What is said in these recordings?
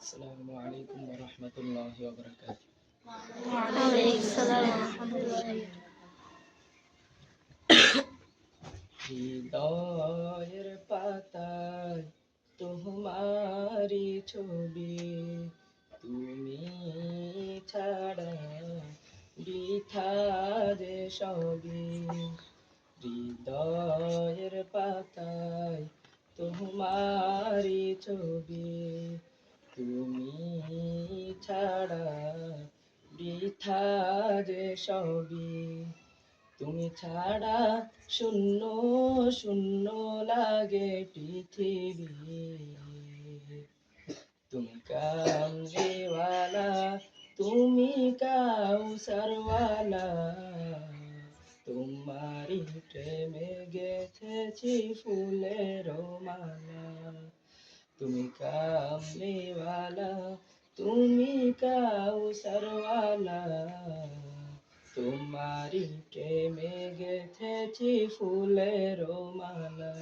السلام عليكم ورحمة الله وبركاته وعليكم السلام ورحمة الله হৃদয়ের পাতায় তোমারি ছবি তুমি ছাড়া বৃথা যে সবই হৃদয়ের পাতায় তোমারি ছবি তুমি ছাড়া বৃথা যে সবই। তুমি ছাড়া শূন্য শূন্য লাগে পৃথিবী। তুমি কামলিওয়ালা তুমি কাউসারওয়ালা তোমারি প্রেমে গেথেছি ফুলের মালা। তুমি কামলিওয়ালা তুমি কাউসারওয়ালা তোমারি প্রেমে গেথেছি ফুলের মালা।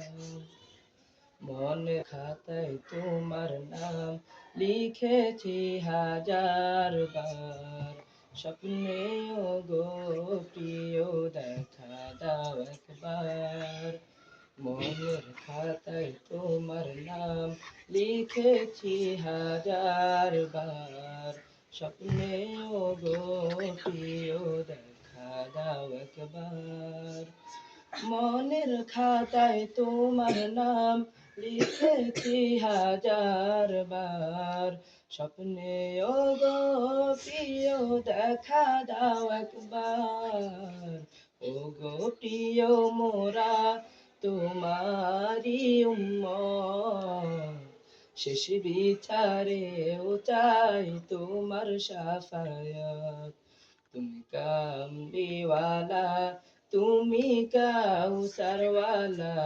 মনে খাতায় তোমার নাম লিখেছি হাজার বার। স্বপ্নেও গো প্রিয়, দেখা দাও একবার। মনের খাতায় তোমার নাম লিখেছি হাজার বার। স্বপ্নেও গো প্রিয়, দেখা দাও একবার। মনের খাতায় তোমার নাম লিখেছি হাজার বার। স্বপ্নে ও গো প্রিয়, দেখা দাও একবার। ও গো প্রিয়, মোরা তোমারি শেষ বিচারে ও চাই তোমার সাফায়াত। তুমি কামলিওয়ালা, তুমি কাউসারওয়ালা।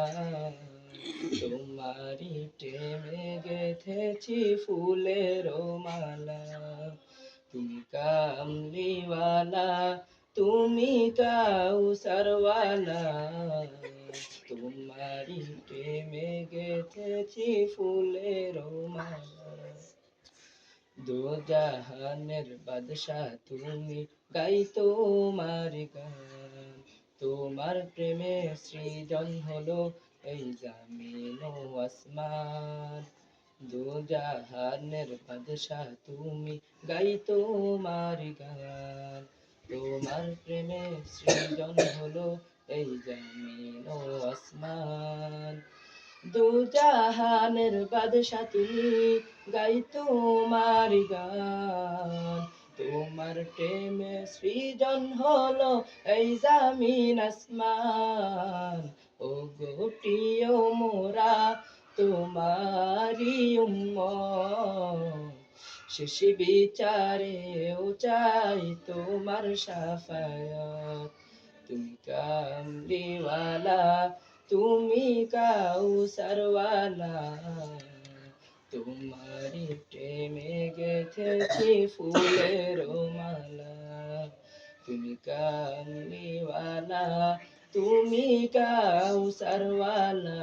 তোমারি প্রেমে গেথেছি ফুলের মালা। তুমি কামলিওয়ালা, তুমি কাউসারওয়ালা। গেথেছি ফুলের দো জাহানের বাদশাহ, তুমি গাই তোমার গান। তোমার প্রেমে সৃজন হলো এই জামিন আসমান। দো জাহানের বাদশাহ, তুমি গাই তোমার গান। তোমার প্রেমে সৃজন হলো এই জামিন আসমান। দু জাহানের বাদশা তুমি গাই তোমার গান। তোমার প্রেমে সৃজন হলো এই জামিন আসমান। ও গোটিও মোরা তোমারি শেষ বিচারে ও চাই তোমার সাফায়াত। তুমি কামলিওয়ালা তুমি কাউসারওয়ালা তোমারি প্রেমে গেথেছি ফুলের মালা তুমি কামলিওয়ালা তুমি কাউসারওয়ালা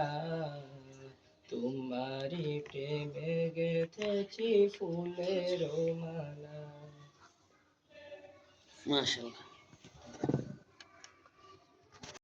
তোমারি প্রেমে গেথেছি ফুলের মালা মাশাআল্লাহ